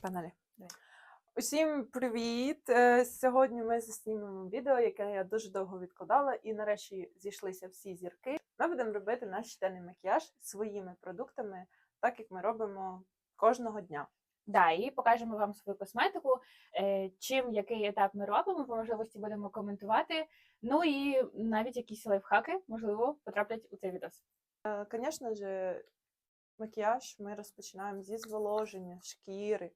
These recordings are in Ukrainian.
Погнали. Давай. Усім привіт! Е, Сьогодні ми заснімемо відео, яке я дуже довго відкладала, і нарешті зійшлися всі зірки. Ми будемо робити наш щоденний макіяж своїми продуктами, так як ми робимо кожного дня. Да, і покажемо вам свою косметику, е, чим який етап ми робимо, по можливості будемо коментувати. Ну і навіть якісь лайфхаки, можливо, потраплять у цей відос. Звісно ж, макіяж ми розпочинаємо зі зволоження шкіри.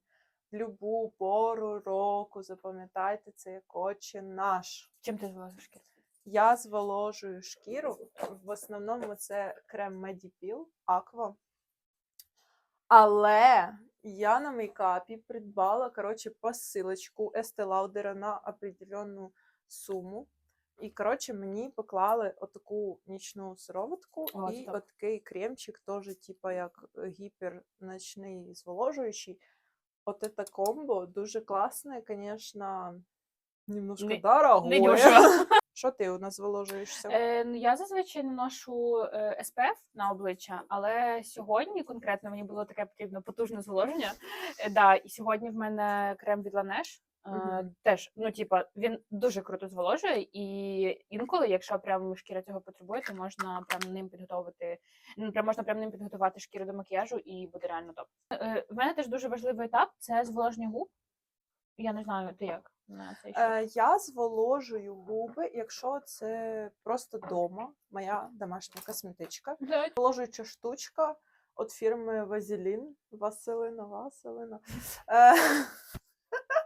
Любу пору року, запам'ятайте, це як очі наш. Чим ти звозиш шкіру? Я зволожую шкіру. В основному це крем Medipil Aqua. Але я на мейкапі придбала, коротше, посилочку Estee Lauder на определенну суму. І, коротше, мені поклали отаку нічну сироватку О, і стоп. отакий кремчик, теж, типу, як гіперночний зволожуючий. От це комбо дуже класне, звісно, немножко Не- дорогое. Що ти у нас виложуєшся? Е, ну, я зазвичай не ношу е, SPF на обличчя, але сьогодні конкретно мені було таке потрібно потужне зволоження. Е, да, і сьогодні в мене крем від Laneige. Мгм. Теж, ну, типа, він дуже круто зволожує, і інколи, якщо прям шкіра цього потребує, то можна прям ним підготовити. Ну, прям можна прям ним підготувати шкіру до макіяжу і буде реально топ. Е, в мене теж дуже важливий етап це зволоження губ. Я не знаю, ти як на цей Е, я зволожую губи, якщо це просто дома, моя домашня косметичка. Да, Зволожуюча штучка від фірми Вазелін. Василина, Василина. Е,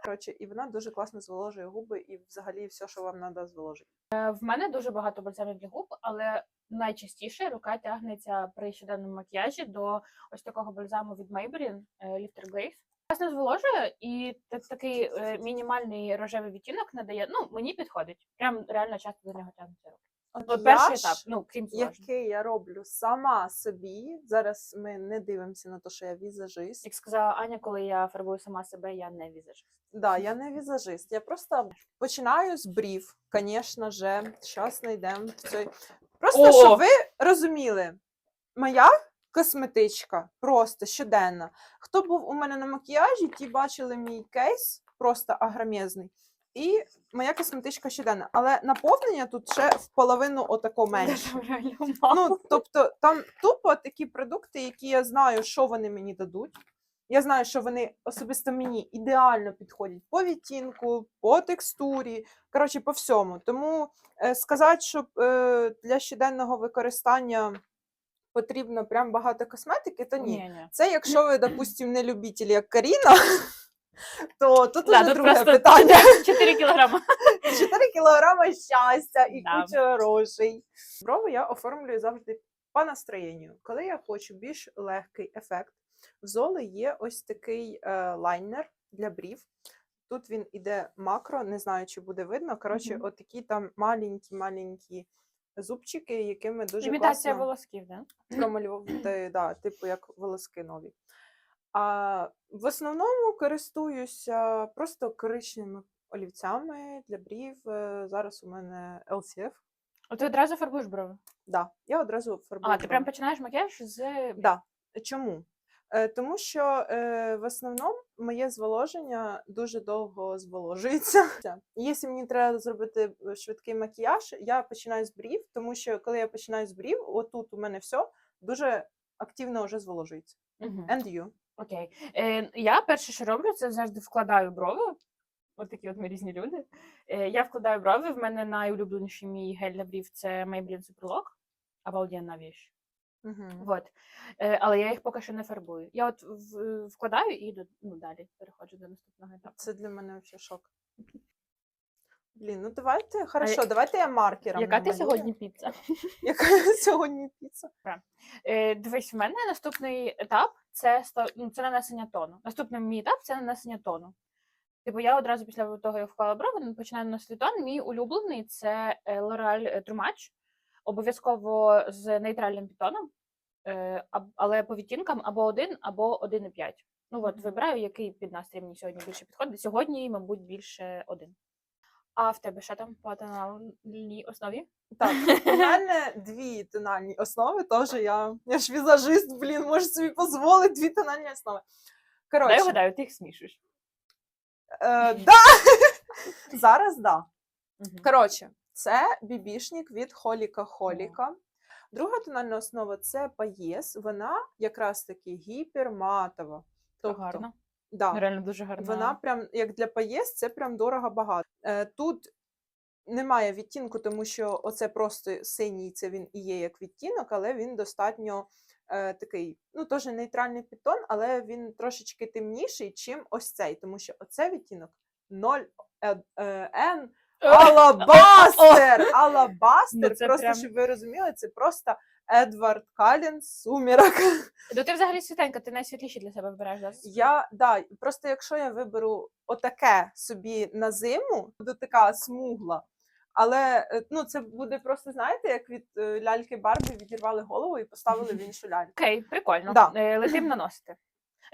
Коротше, і вона дуже класно зволожує губи і взагалі все, що вам треба зволожити. Е, В мене дуже багато бальзамів для губ, але найчастіше рука тягнеться при щоденному макіяжі до ось такого бальзаму від Maybelline е, Lifter Glaze. Класно зволожує, і так, такий е, мінімальний рожевий відтінок надає. Ну, мені підходить. Прям реально часто до нього тягнуться руки. От От перший етап, ну крім який я роблю сама собі. Зараз ми не дивимося на те, що я візажист. Як сказала Аня, коли я фарбую сама себе, я не візажист. Да, я не візажист. Я просто починаю з брів, звісно же. Зараз знайдемо цей. Просто О! щоб ви розуміли, моя косметичка просто щоденна. Хто був у мене на макіяжі, ті бачили мій кейс, просто агромезний. І моя косметичка щоденна. Але наповнення тут ще в половину отако менше. Ну, тобто, там тупо такі продукти, які я знаю, що вони мені дадуть. Я знаю, що вони особисто мені ідеально підходять по відтінку, по текстурі, коротше, по всьому. Тому е, сказати, що е, для щоденного використання потрібно прям багато косметики, то ні. Ні-ні. Це якщо ви, допустим, не любитель, як Каріна, то тут Да, уже тут друге питання. 4 кілограми. 4 кілограми щастя і Да. куча грошей. Брови я оформлюю завжди по настроєнню. Коли я хочу більш легкий ефект, в Золи є ось такий е, лайнер для брів. Тут він іде макро, не знаю, чи буде видно. Коротше, Мгм. отакі там маленькі-маленькі зубчики, якими дуже Імітація класно волосків, да? промалювати, да, типу як волоски нові. А в основному користуюся просто коричневими олівцями для брів. Е, Зараз у мене LCF. От ти одразу фарбуєш брови. Да, я одразу фарбую. А, ти прям починаєш макіяж з Да. Чому? Е, Тому що е, в основному моє зволоження дуже довго зволожується. Якщо мені треба зробити швидкий макіяж, я починаю з брів, тому що коли я починаю з брів, отут у мене все дуже активно вже зволожується. Мгм. And you? Окей. Е, я перше, що роблю, це завжди вкладаю брови. От такі от ми різні люди. Е, я вкладаю брови. В мене найулюбленіший мій гель для брів це Maybelline Superlock. Обалденна віч. Угу. Вот. Е, але я їх поки що не фарбую. Я от в- вкладаю і йду ну, далі переходжу до наступного етапу. Це для мене взагалі шок. Блін, ну давайте, хорошо, давайте я маркером. Яка ти намалюю. сьогодні піца? Яка сьогодні піца? Е, дивись, в мене наступний етап це, сто- ну, це нанесення тону. Наступний мій етап це нанесення тону. Типу, я одразу після того, як вклала брови, починаю наносити тон. Мій улюблений це е, L'Oreal True Match. Обов'язково з нейтральним підтоном, е, аб- але по відтінкам або 1, або 1,5. Ну от, вибираю, який під настрій мені сьогодні більше підходить. Сьогодні, мабуть, більше один. А в тебе що там по тональній основі? Так, у мене дві тональні основи, теж я, я ж візажист, блін, можу собі дозволити дві тональні основи. Дай Коротше, вгадаю, ти їх смішуєш. е, да. зараз да. Коротше, це бібішник від Холіка Холіка. Друга тональна основа це Паєс. Вона якраз таки гіперматова. Тобто, Гарно. Да, Реально дуже гарно. вона прям як для Паєс, це прям дорого багато. Е, тут немає відтінку, тому що оце просто синій, це він і є як відтінок, але він достатньо е, такий, ну теж нейтральний підтон, але він трошечки темніший, чим ось цей, тому що оце відтінок 0 е, е, N Алабастер! Ну, Алабастер! Просто прям- щоб ви розуміли, це просто Едвард Калін з сумірок. Ну ти взагалі світенька, ти найсвітліші для себе вибираєш, да? Я да, просто якщо я виберу отаке собі на зиму, буду така смугла. Але е, ну це буде просто, знаєте, як від е, ляльки Барбі відірвали голову і поставили в іншу ляльку. Окей, прикольно. Да. Е, Летим наносити.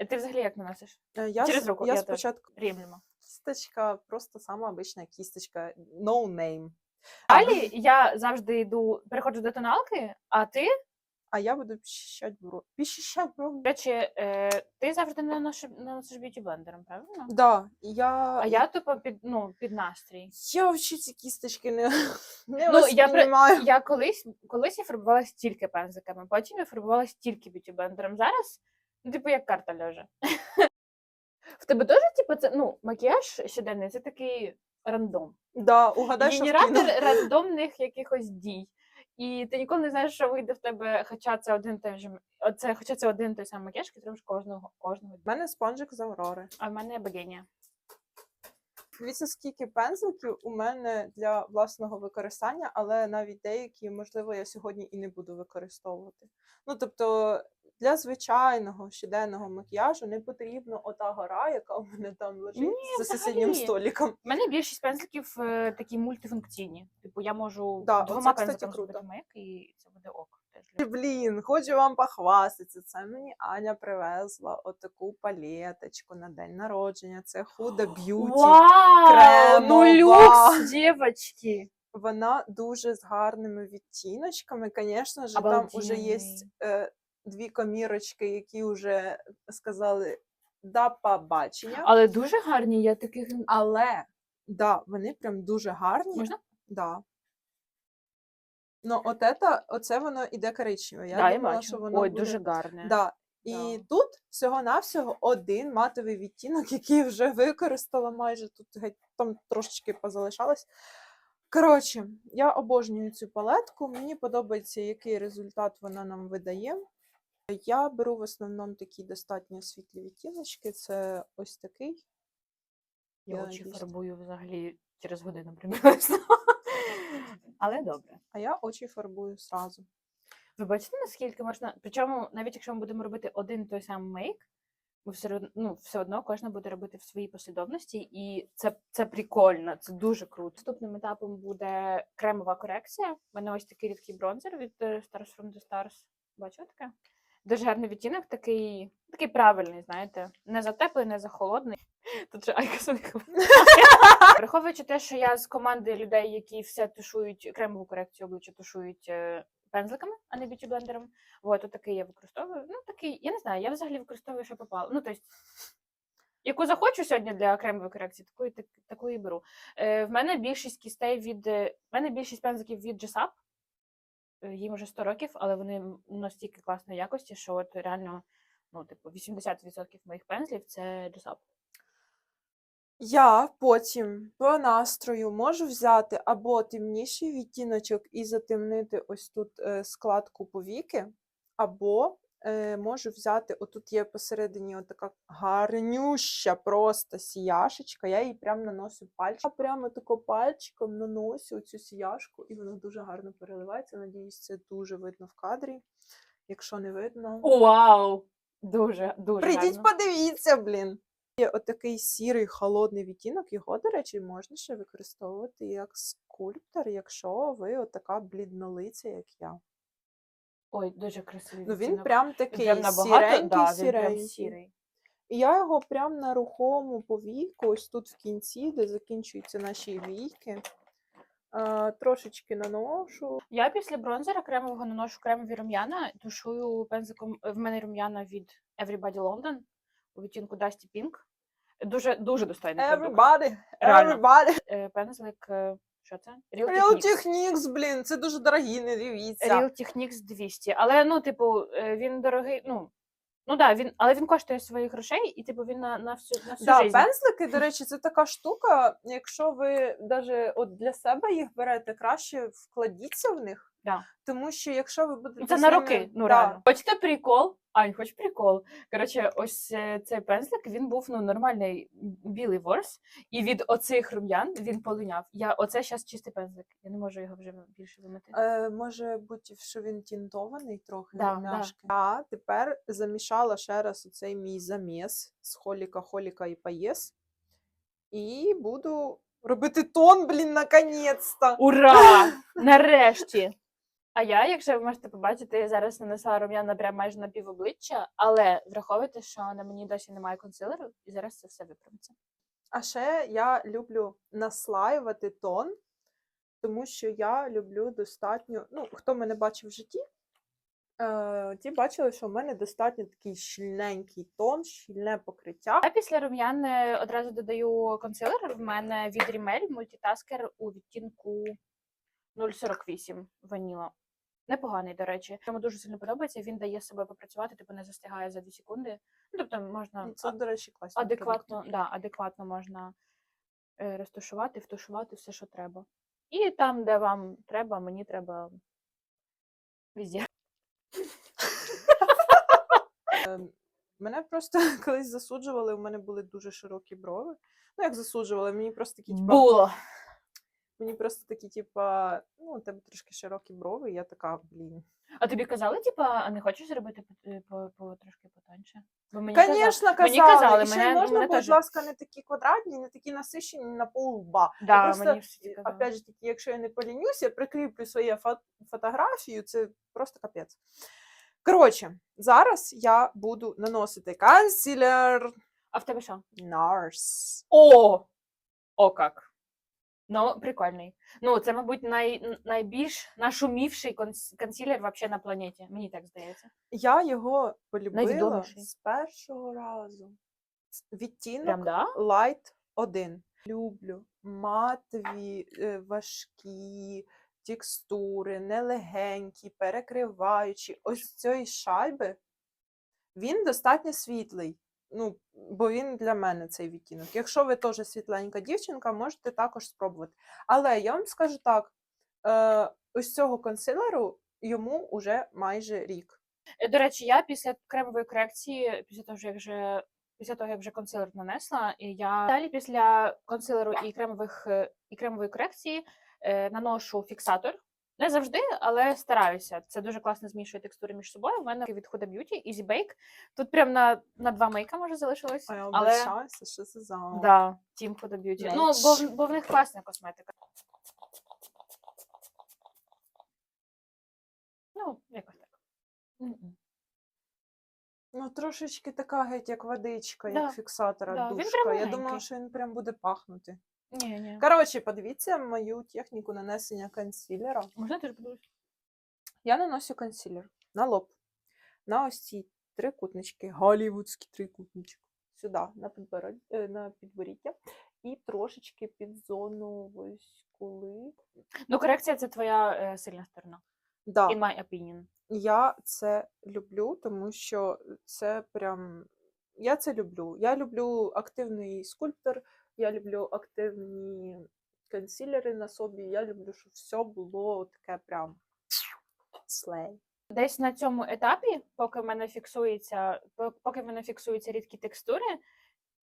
Ти взагалі як наносиш? Я, Через руку, я, я спочатку Рівнемо. кісточка, просто сама обична кісточка, no name. Далі я завжди йду, переходжу до тоналки, а ти, А я буду піщать бро. Піщать бро. до речі, е, ти завжди наносиш, наносиш б'юті блендером, правильно? Да, я, А я тупо під, ну, під настрій. я взагалі ці кісточки не, не Ну, я при- восприймаю. Я колись, колись я фарбувалась тільки пензиками, потім я фарбувалась тільки б'юті блендером. Зараз, ну, типу, як карта льожа. В тебе теж, типу, це ну, макіяж щоденний, це такий рандом. Да, угадай, що в кіно. Рандомних якихось дій. І ти ніколи не знаєш, що вийде в тебе, хоча це один той же оце, хоча це один той самий макіяж, який кожного кожного У мене спонжик з Аврори. А в мене богиня. Дивіться, скільки пензликів у мене для власного використання, але навіть деякі, можливо, я сьогодні і не буду використовувати. Ну, тобто, для звичайного щоденного макіяжу не потрібна ота гора, яка у мене там лежить Ні, за сусіднім взагалі. столиком. У мене більшість пензликів е, такі мультифункційні. Типу, я можу Да, двома оце, кстати, пензликами зробити круто. і це буде ок. Блін, хочу вам похвастатися. Це мені Аня привезла отаку палеточку на день народження. Це Beauty. Вау! Ну люкс, дівчатки! Вона дуже з гарними відтіночками. Звісно ж, там вже є е, дві комірочки, які вже сказали да побачення. Але дуже гарні, я таких. Але да, вони прям дуже гарні. Можна? Да. Ну, от ета, оце воно іде коричневе. Я да, я думала, бачу. що воно Ой, буде... дуже гарне. Да. І Да. тут всього-навсього один матовий відтінок, який вже використала майже тут геть там трошечки позалишалось. Коротше, я обожнюю цю палетку. Мені подобається, який результат вона нам видає. Я беру в основному такі достатньо світлі відтіночки. Це ось такий. Я Я очі надіюсь. фарбую взагалі через годину приблизно. Але добре. А я очі фарбую сразу. Ви бачите, наскільки можна. Причому, навіть якщо ми будемо робити один той самий мейк, ми все одно, ну, все одно кожна буде робити в своїй послідовності, і це, це прикольно, це дуже круто. Наступним етапом буде кремова корекція. У мене ось такий рідкий бронзер від е, Stars from the Stars. Бачите таке? Дуже гарний відтінок, такий, такий правильний, знаєте, не за теплий, не за холодний. Тут же своїх Враховуючи те, що я з команди людей, які все тушують кремову корекцію обличчя, тушують е, пензликами, а не б'юті блендером. От такий я використовую. Ну, такий, я не знаю, я взагалі використовую, що попало. Ну, тобто, яку захочу сьогодні для кремової корекції, таку, і- так, таку і беру. Е, в мене більшість кістей від. е, В мене більшість пензликів від GSAP. Е, Їм вже 100 років, але вони настільки класної якості, що от реально, ну, типу, 80% моїх пензлів це GSAP. Я потім по настрою можу взяти або темніший відтіночок і затемнити ось тут е, складку повіки, або е, можу взяти, отут є посередині така гарнюща просто сіяшечка. Я її прям наношу пальчиком. Я прямо тако пальчиком наношу цю сіяшку, і вона дуже гарно переливається. Надіюсь, це дуже видно в кадрі. Якщо не видно, Вау! Дуже, дуже Прийдіть, гарно. подивіться, блін. Є отакий сірий холодний відтінок. Його, до речі, можна ще використовувати як скульптор, якщо ви отака бліднолиця, як я. Ой, дуже красивий Ну він відтінок. прям такий прям набагато, сіренький, да, він прям сіренький. сірий. І я його прям на рухому повійку, ось тут в кінці, де закінчуються наші війки. А, трошечки наношу. Я після бронзера кремового наношу кремові рум'яна, тушую пензиком. В мене рум'яна від Everybody London. у відтінку Dusty Pink. Дуже дуже достойний. Everybody, everybody. Е, Пензлик, е, що це? Real Real Techniques. Techniques, блін, це дуже дорогі, не дивіться. Real Techniques 200. Але ну, типу, е, він дорогий. Ну, ну да, він, але він коштує своїх грошей, і типу він на, на всю на всю Да, жизнь. пензлики, до речі, це така штука. Якщо ви навіть от для себе їх берете, краще вкладіться в них. Да. Тому що якщо ви будете Це на роки, ну да, реально. Хочете прикол? Ань, хоч прикол. Коротше, ось е, цей пензлик, він був ну нормальний білий ворс, і від оцих рум'ян він полиняв. Я оце зараз чистий пензлик. Я не можу його вже більше вимити. Е, може бути, що він тінтований трохи Да, да. А тепер замішала ще раз оцей мій заміс з холіка, холіка і паєс. І буду робити тон, блін, наконець-то. Ура! Нарешті! А я, якщо ви можете побачити, зараз нанесла рум'яна прям майже на пів обличчя, але враховуйте, що на мені досі немає консилеру, і зараз це все виправиться. А ще я люблю наслаювати тон, тому що я люблю достатньо. Ну, хто мене бачив в житті, е, ті бачили, що в мене достатньо такий щільненький тон, щільне покриття. Я після рум'ян е, одразу додаю консилер. В мене від Rimmel мультитаскер у відтінку 048 ваніла. Непоганий, до речі. Йому дуже сильно подобається. Він дає собою попрацювати, типу не застигає за 2 секунди. Ну, тобто можна Це, до речі, класно. адекватно, да, адекватно можна е, розташувати, втушувати все, що треба. І там, де вам треба, мені треба везде. Мене просто колись засуджували, у мене були дуже широкі брови. Ну, як засуджували, мені просто такі, Було. Мені просто такі, типа, ну, у тебе трошки широкі брови, і я така, блін. А тобі казали, типа, а не хочеш зробити по, е, по, по трошки потоньше? Бо мені Звісно, казали. мені казали, І ще мене- можна, мене будь теж. ласка, не такі квадратні, не такі насищені на пол лба. Да, просто, мені всі казали. Опять же таки, якщо я не полінюся, я прикріплю свою фо- фотографію, це просто капець. Коротше, зараз я буду наносити консилер А в тебе що? NARS. О! О, как. Ну, прикольний. Ну, це, мабуть, най, найбільш нашумівший конс- консилер вообще на планеті. Мені так здається. Я його полюбила Найвідоміший. з першого разу. Відтінок Прям да? Light 1. Люблю матові, е, важкі текстури, нелегенькі, перекриваючі. Ось цієї шайби він достатньо світлий. Ну, бо він для мене цей відтінок. Якщо ви теж світленька дівчинка, можете також спробувати. Але я вам скажу так: е, ось цього консилеру йому вже майже рік. Е, До речі, я після кремової корекції, після того, як вже після того, як вже консилер нанесла, я далі після консилеру і кремових е, і кремової корекції е, наношу фіксатор. Не завжди, але стараюся. Це дуже класно змішує текстури між собою. У мене від Huda Beauty Easy Bake. Тут прям на, на два мейка може залишилось. А я але що це за. да, Team Huda Beauty. Ну, бо, бо в них класна косметика. Ну, якось так. Ну, трошечки така геть, як водичка, Да, як фіксатора да, душка. Я думала, що він прям буде пахнути. Ні, ні. Коротше, подивіться мою техніку нанесення консилера. Можна теж подивитися? Я наношу консилер на лоб, на ось ці трикутнички, голівудські трикутнички. Сюди, на, підбород... е, на підборіддя. І трошечки під зону ось коли. Ну, корекція це твоя е, сильна сторона. Да. In my opinion. Я це люблю, тому що це прям. Я це люблю. Я люблю активний скульптор, я люблю активні консилери на собі. Я люблю, щоб все було таке прям слей. Десь на цьому етапі, поки в мене фіксується, поки в мене фіксуються рідкі текстури,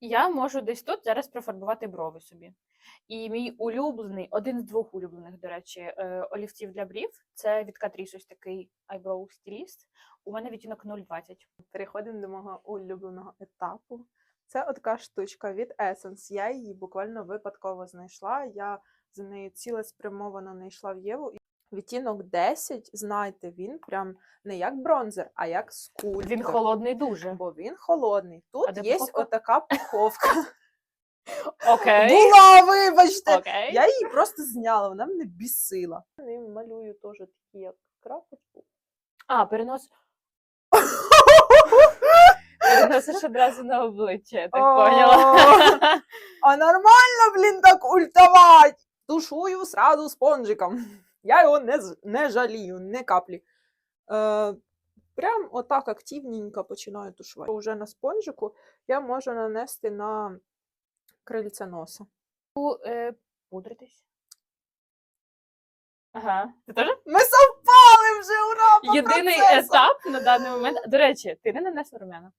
я можу десь тут зараз профарбувати брови собі. І мій улюблений, один з двох улюблених, до речі, е, олівців для брів це від Catrice ось такий eyebrow стиліст. У мене відтінок 0,20. Переходимо до мого улюбленого етапу. Це от така штучка від Essence. Я її буквально випадково знайшла. Я за нею цілеспрямовано не йшла в Єву. Відтінок 10, знаєте, він прям не як бронзер, а як скульптор. Він холодний дуже. Бо він холодний. Тут де є пуховка? отака пуховка. Окей. Була, вибачте! Окей. Я її просто зняла, вона мене бісила. Ним малюю теж такі, як крапочку. А, перенос. Носиш одразу на обличчя, я так поняла. А нормально, блін, так ультавать. Тушую сразу спонжиком. Я його не, не жалію, не каплі. Е, прям отак активненько починаю тушувати. Уже на спонжику я можу нанести на крильце носа. Е, Пудритись. Ага. Ти теж? Ми совпали вже, ура! Єдиний процесам! етап на даний момент. До речі, ти не нанесла румяна.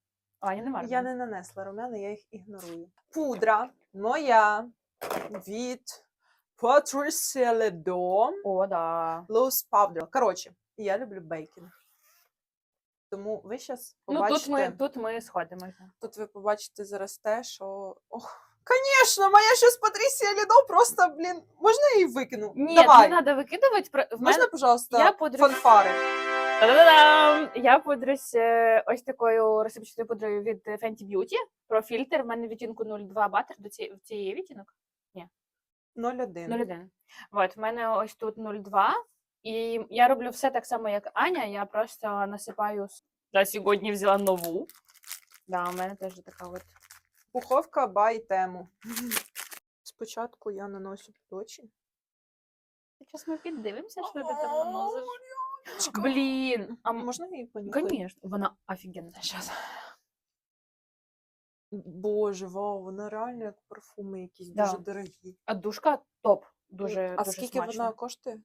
А, Аня нема Я не нанесла румяна, я їх ігнорую. Пудра моя від Patricia Ledo. О, да. Loose powder. Коротше, я люблю бейкінг. Тому ви зараз Ну, тут ми, тут ми сходимося. тут ви побачите зараз те, що. Ох, звісно, моя щось Патрісія Лідо просто, блін, можна я її викину? Ні, Давай. не треба викидувати. В Можна, мене... пожалуйста, я пудрю- фанфари? Та-да-дам! Я пудрюсь е, ось такою розсипчатою пудрою від Fenty Beauty. Про фільтр. В мене відтінку 02 батер до цієї, цієї відтінок. 0,1. 01. От, в мене ось тут 02. І я роблю все так само, як Аня. Я просто насипаю. с- сьогодні взяла нову. Да, у мене теж така от. Пуховка бай тему. Спочатку я наношу під очі. Зараз ми піддивимося, що ти там наносиш. Блін, а Можна її понюхати? Конечно, вона офігенна зараз. Боже, вау, вона реально як парфуми якісь Да. дуже дорогі. А душка топ. Дуже, а дуже скільки смачно. вона коштує?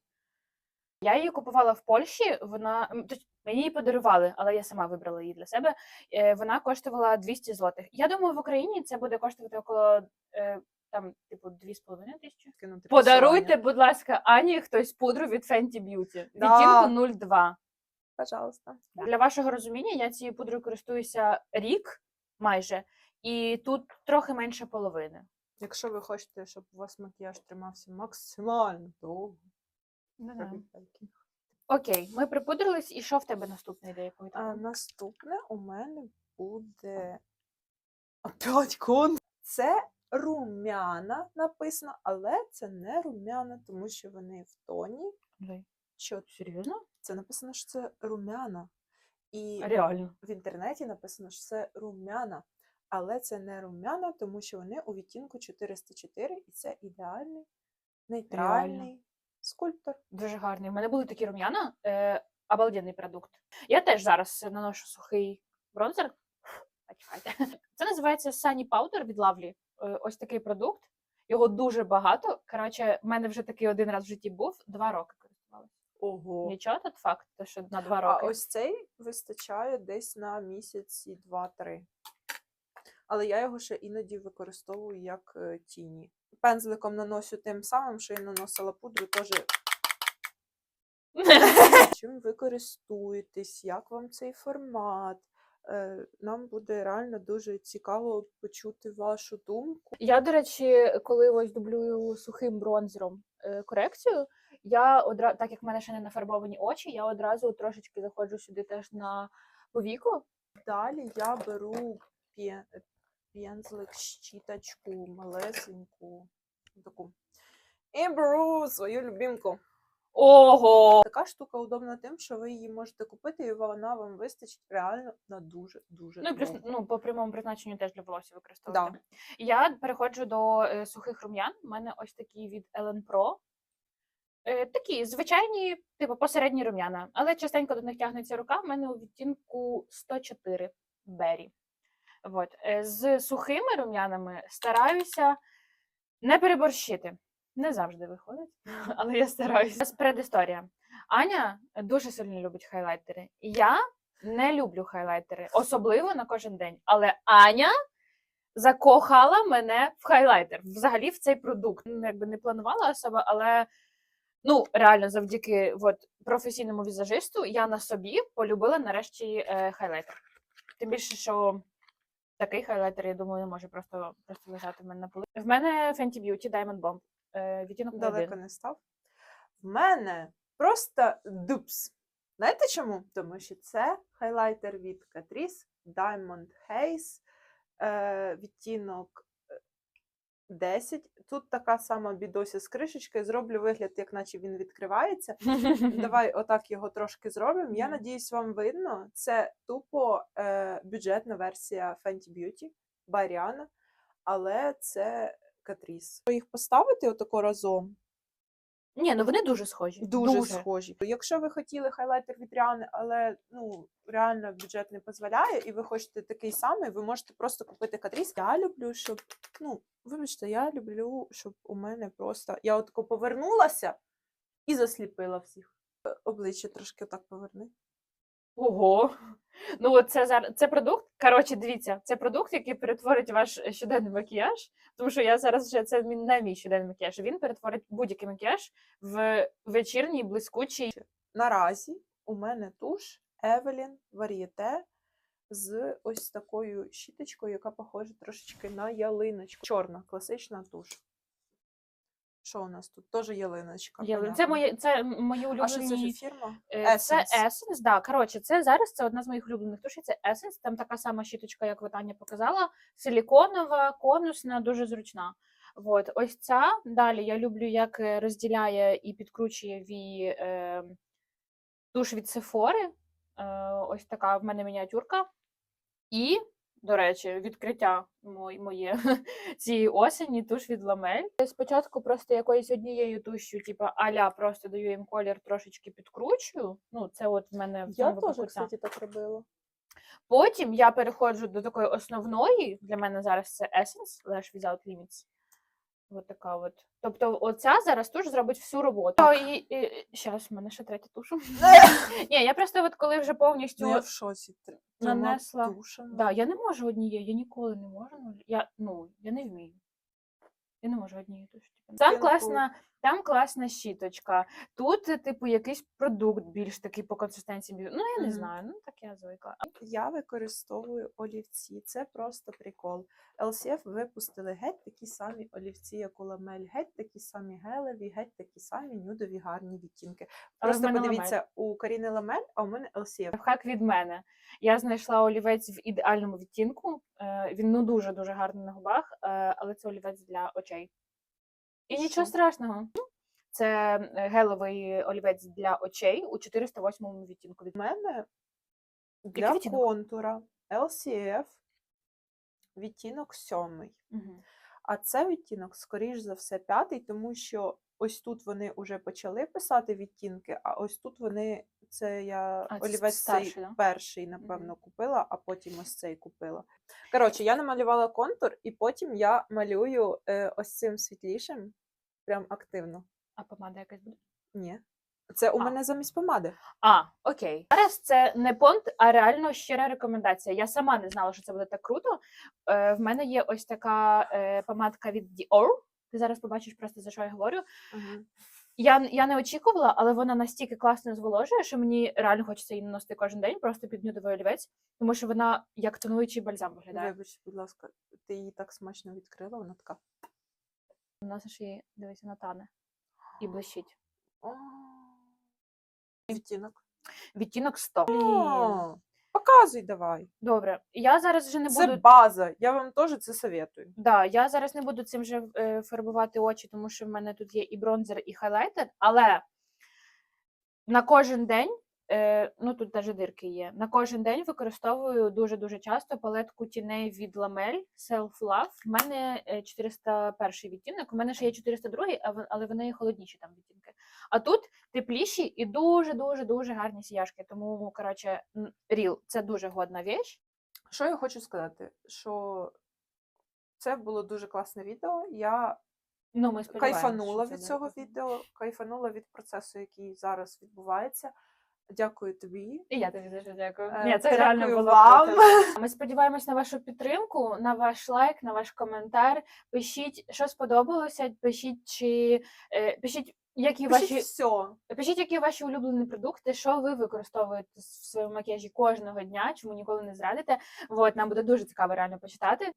Я її купувала в Польщі. Вона м, точ- мені її подарували, але я сама вибрала її для себе. Е, Вона коштувала 200 злотих. Я думаю, в Україні це буде коштувати около е, там, типу, 2,5 тисячі. Кинути Подаруйте, посилання. будь ласка, Ані хтось пудру від Fenty Beauty. Да. Відтінку 02. Пожалуйста. Для вашого розуміння, я цією пудрою користуюся рік майже, і тут трохи менше половини. Якщо ви хочете, щоб у вас макіяж тримався максимально довго, робіть бейкінг. Окей, ми припудрились, і що в тебе наступна ідея? А наступне у мене буде опять кон. Це румяна написано, але це не румяна, тому що вони в тоні. Що Серйозно? це написано, що це румяна. І Реально. в інтернеті написано, що це румяна. Але це не румяна, тому що вони у відтінку 404, і це ідеальний, нейтральний скульптор. Дуже гарний. У мене були такі рум'яна, е, обалденний продукт. Я теж зараз наношу сухий бронзер. Це називається Sunny Powder від Lovely. Е, ось такий продукт. Його дуже багато. Коротше, в мене вже такий один раз в житті був, два роки користувалася. Ого. Нічого тут факт, то що на два А ось цей вистачає десь на місяці 2-3. Але я його ще іноді використовую як е, тіні. Пензликом наношу тим самим, що я наносила пудру, теж чим ви користуєтесь, як вам цей формат. Е, Нам буде реально дуже цікаво почути вашу думку. Я, до речі, коли ось дублюю сухим бронзером е, корекцію, я одразу, так як в мене ще не нафарбовані очі, я одразу трошечки заходжу сюди теж на повіку. Далі я беру пє- пензлик, щіточку, малесеньку, таку. І беру свою любимку. Ого! Така штука удобна тим, що ви її можете купити, і вона вам вистачить реально на дуже дуже Ну і плюс ну, по прямому призначенню теж для волосся використовувати. Да. Я переходжу до е, сухих рум'ян. У мене ось такі від Ellen Pro. Е, такі звичайні, типу посередні рум'яна, але частенько до них тягнеться рука. У мене у відтінку 104 Berry. От. Е, з сухими рум'янами стараюся не переборщити. Не завжди виходить, але я стараюся. Ось Предісторія. Аня дуже сильно любить хайлайтери. Я не люблю хайлайтери, особливо на кожен день. Але Аня закохала мене в хайлайтер. Взагалі в цей продукт. Ну, якби не планувала особо, але ну реально завдяки от, професійному візажисту я на собі полюбила нарешті е, хайлайтер. Тим більше, що такий хайлайтер, я думаю, не може просто, просто лежати в мене на полі. В мене Fenty Beauty Diamond Bomb. Е, відтінок Далеко не став. В мене просто дупс. Знаєте чому? Тому що це хайлайтер від Catrice Diamond Haze, е, відтінок 10. Тут така сама бідося з кришечкою. Зроблю вигляд, як наче він відкривається. Давай отак його трошки зробимо. Я надіюсь, вам видно. Це тупо е, бюджетна версія Fenty Beauty by але це Catrice. Їх поставити отако разом. Ні, ну вони дуже схожі. Дуже, схожі. Якщо ви хотіли хайлайтер від Rihanna, але ну реально бюджет не дозволяє, і ви хочете такий самий, ви можете просто купити Catrice. Я люблю, щоб ну вибачте, я люблю, щоб у мене просто я отако повернулася і засліпила всіх. Е, Обличчя трошки отак поверни. Ого. Ну, от це зараз це продукт. Коротше, дивіться, це продукт, який перетворить ваш е, щоденний макіяж. Тому що я зараз вже це не мій щоденний макіяж. Він перетворить будь-який макіяж в вечірній блискучий. Наразі у мене туш Evelyn Varieté з ось такою щіточкою, яка похожа трошечки на ялиночку. Чорна, класична туш. Що у нас тут? Теж ялиночка. Я- Це понятно. моє це мої А що це за улюблені. фірма? Е, Це Essence. Essence, да. Коротше, це зараз це одна з моїх улюблених тушей. Це Essence. Там така сама щіточка, як ви Таня показала. Силіконова, конусна, дуже зручна. Вот. Ось ця. Далі я люблю, як е, розділяє і підкручує вії е, туш від Sephora. Е, ось така в мене мініатюрка. І, до речі, відкриття моє цієї осені туш від Ламель. Спочатку просто якоюсь однією тушю, типу аля, просто даю їм колір, трошечки підкручую. Ну, це от в мене в Я теж, кстати, так робила. Потім я переходжу до такої основної. Для мене зараз це Essence Lash Without Limits. От така от. Тобто, оця зараз туш зробить всю роботу. І, і, щас, в мене ще третя туша. Ні, я просто от коли вже повністю. Ну, я в шоці. Тр- нанесла. Туша. Да, я не можу однією, я ніколи не можу. ну, Я, ну, я не вмію. Я не можу однією тушити. Там класна, там класна щіточка. Тут, е, типу, якийсь продукт більш такий по консистенції. Ну, я не знаю, ну так я звикла. Я використовую олівці. Це просто прикол. LCF випустили геть такі самі олівці, як у ламель, геть такі самі гелеві, геть такі самі нюдові гарні відтінки. Просто мене Ламель. подивіться, у Каріни ламель, а у мене LCF. Хак від мене. Я знайшла олівець в ідеальному відтінку. Е, Він ну дуже дуже гарний на губах, е, але це олівець для очей. І нічого страшного. Це е, гелевий олівець для очей у 408 відтінку. від мене для відтінок? контура LCF відтінок сьомий. Мгм. А це відтінок, скоріш за все, п'ятий, тому що ось тут вони вже почали писати відтінки, а ось тут вони це я А, це олівець цей да? перший, напевно, купила, а потім ось цей купила. Коротше, я намалювала контур, і потім я малюю е, ось цим світлішим, прям активно. А помада якась буде? Ні. Це у А. мене замість помади. А, окей. Зараз це не понт, а реально щира рекомендація. Я сама не знала, що це буде так круто. Е, в мене є ось така е, помадка від Dior. Ти зараз побачиш просто за що я говорю. Я, я не очікувала, але вона настільки класно зволожує, що мені реально хочеться її наносити кожен день, просто під нюдовий олівець, тому що вона як тонуючий бальзам виглядає. Вибач, будь ласка, ти її так смачно відкрила, вона така. Носиш її, дивись, вона тане і блищить. Відтінок. Відтінок 100. О, Показуй давай. Добре, я зараз вже не Це буду. база. Я вам теж це советую. Да, я зараз не буду цим же е, фарбувати очі, тому що в мене тут є і бронзер, і хайлайтер, але на кожен день, ну тут навіть дирки є. На кожен день використовую дуже-дуже часто палетку тіней від Ламель Self Love. В мене е, 401 відтінок, у мене ще є 402, а але вони холодніші там відтінки. А тут тепліші і дуже-дуже дуже гарні сіяшки. Тому, коротше, ріл це дуже годна віч. Що я хочу сказати? Що це було дуже класне відео. Я Ну, ми кайфанула від цього відео, кайфанула від процесу, який зараз відбувається. Дякую тобі. І я тобі дуже дякую. Е, Ні, це реально було вам. круто. Ми сподіваємось на вашу підтримку, на ваш лайк, на ваш коментар. Пишіть, що сподобалося. Пишіть, чи е, пишіть, які Пишіть ваші все. пишіть, які ваші улюблені продукти, що ви використовуєте в своєму макіяжі кожного дня, чому ніколи не зрадите. От нам буде дуже цікаво реально почитати.